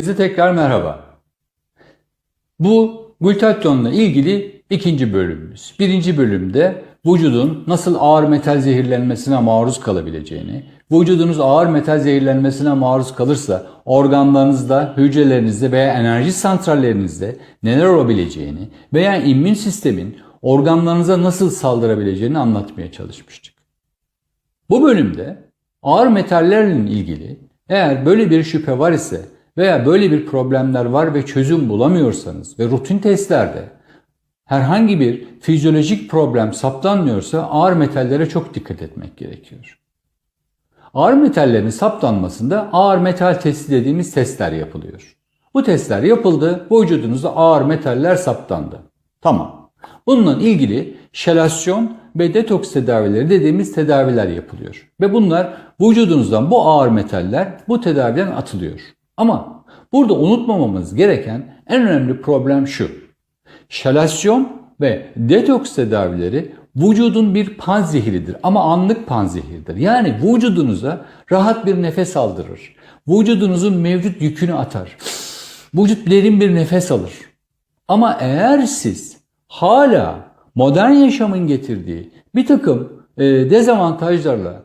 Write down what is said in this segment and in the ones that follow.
Herkese tekrar merhaba. Bu glutatyonla ilgili ikinci bölümümüz. Birinci bölümde vücudun nasıl ağır metal zehirlenmesine maruz kalabileceğini, vücudunuz ağır metal zehirlenmesine maruz kalırsa organlarınızda, hücrelerinizde veya enerji santrallerinizde neler olabileceğini veya immün sistemin organlarınıza nasıl saldırabileceğini anlatmaya çalışmıştık. Bu bölümde ağır metallerle ilgili eğer böyle bir şüphe var ise veya böyle bir problemler var ve çözüm bulamıyorsanız ve rutin testlerde herhangi bir fizyolojik problem saptanmıyorsa ağır metallere çok dikkat etmek gerekiyor. Ağır metallerin saptanmasında ağır metal testi dediğimiz testler yapılıyor. Bu testler yapıldı, vücudunuzda ağır metaller saptandı. Tamam. Bununla ilgili şelasyon ve detoks tedavileri dediğimiz tedaviler yapılıyor. Ve bunlar vücudunuzdan bu ağır metaller bu tedaviden atılıyor. Ama burada unutmamamız gereken en önemli problem şu. Şelasyon ve detoks tedavileri vücudun bir panzehiridir ama anlık panzehirdir. Yani vücudunuza rahat bir nefes aldırır. Vücudunuzun mevcut yükünü atar. Vücut derin bir nefes alır. Ama eğer siz hala modern yaşamın getirdiği bir takım e, dezavantajlarla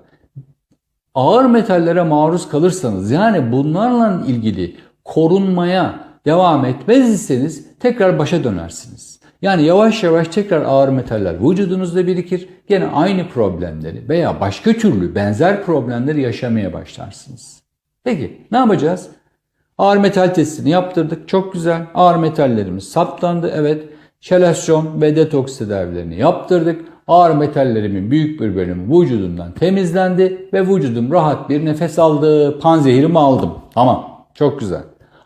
ağır metallere maruz kalırsanız yani bunlarla ilgili korunmaya devam etmez iseniz tekrar başa dönersiniz. Yani yavaş yavaş tekrar ağır metaller vücudunuzda birikir. Gene aynı problemleri veya başka türlü benzer problemleri yaşamaya başlarsınız. Peki ne yapacağız? Ağır metal testini yaptırdık. Çok güzel. Ağır metallerimiz saptandı. Evet. Şelasyon ve detoks tedavilerini yaptırdık. Ağır metallerimin büyük bir bölümü vücudumdan temizlendi ve vücudum rahat bir nefes aldı. Panzehirimi aldım. Tamam. Çok güzel.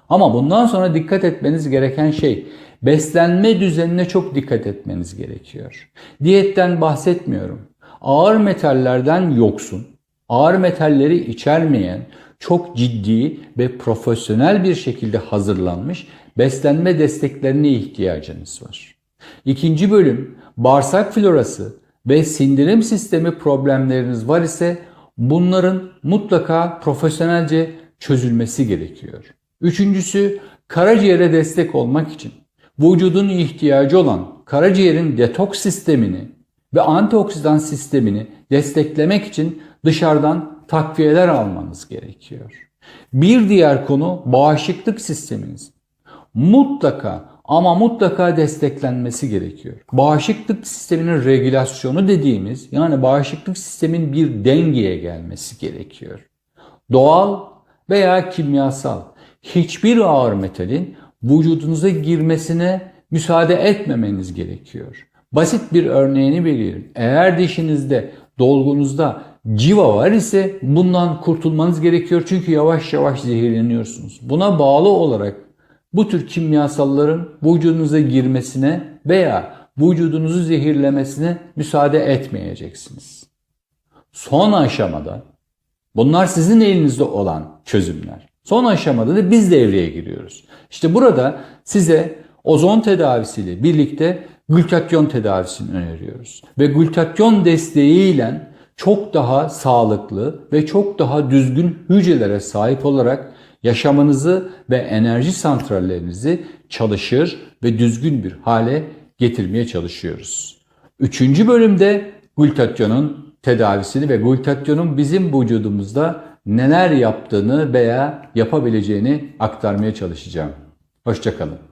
Ama bundan sonra dikkat etmeniz gereken şey beslenme düzenine çok dikkat etmeniz gerekiyor. Diyetten bahsetmiyorum. Ağır metallerden yoksun, ağır metalleri içermeyen, çok ciddi ve profesyonel bir şekilde hazırlanmış beslenme desteklerine ihtiyacınız var. İkinci bölüm bağırsak florası ve sindirim sistemi problemleriniz var ise bunların mutlaka profesyonelce çözülmesi gerekiyor. Üçüncüsü karaciğere destek olmak için vücudun ihtiyacı olan karaciğerin detoks sistemini ve antioksidan sistemini desteklemek için dışarıdan takviyeler almanız gerekiyor. Bir diğer konu bağışıklık sisteminiz. Mutlaka ama mutlaka desteklenmesi gerekiyor. Bağışıklık sisteminin regülasyonu dediğimiz yani bağışıklık sistemin bir dengeye gelmesi gerekiyor. Doğal veya kimyasal hiçbir ağır metalin vücudunuza girmesine müsaade etmemeniz gerekiyor. Basit bir örneğini vereyim. Eğer dişinizde, dolgunuzda civa var ise bundan kurtulmanız gerekiyor. Çünkü yavaş yavaş zehirleniyorsunuz. Buna bağlı olarak bu tür kimyasalların vücudunuza girmesine veya vücudunuzu zehirlemesine müsaade etmeyeceksiniz. Son aşamada bunlar sizin elinizde olan çözümler. Son aşamada da biz devreye giriyoruz. İşte burada size ozon tedavisiyle birlikte glutatyon tedavisini öneriyoruz. Ve glutatyon desteğiyle çok daha sağlıklı ve çok daha düzgün hücrelere sahip olarak yaşamınızı ve enerji santrallerinizi çalışır ve düzgün bir hale getirmeye çalışıyoruz. Üçüncü bölümde glutatyonun tedavisini ve glutatyonun bizim vücudumuzda neler yaptığını veya yapabileceğini aktarmaya çalışacağım. Hoşçakalın.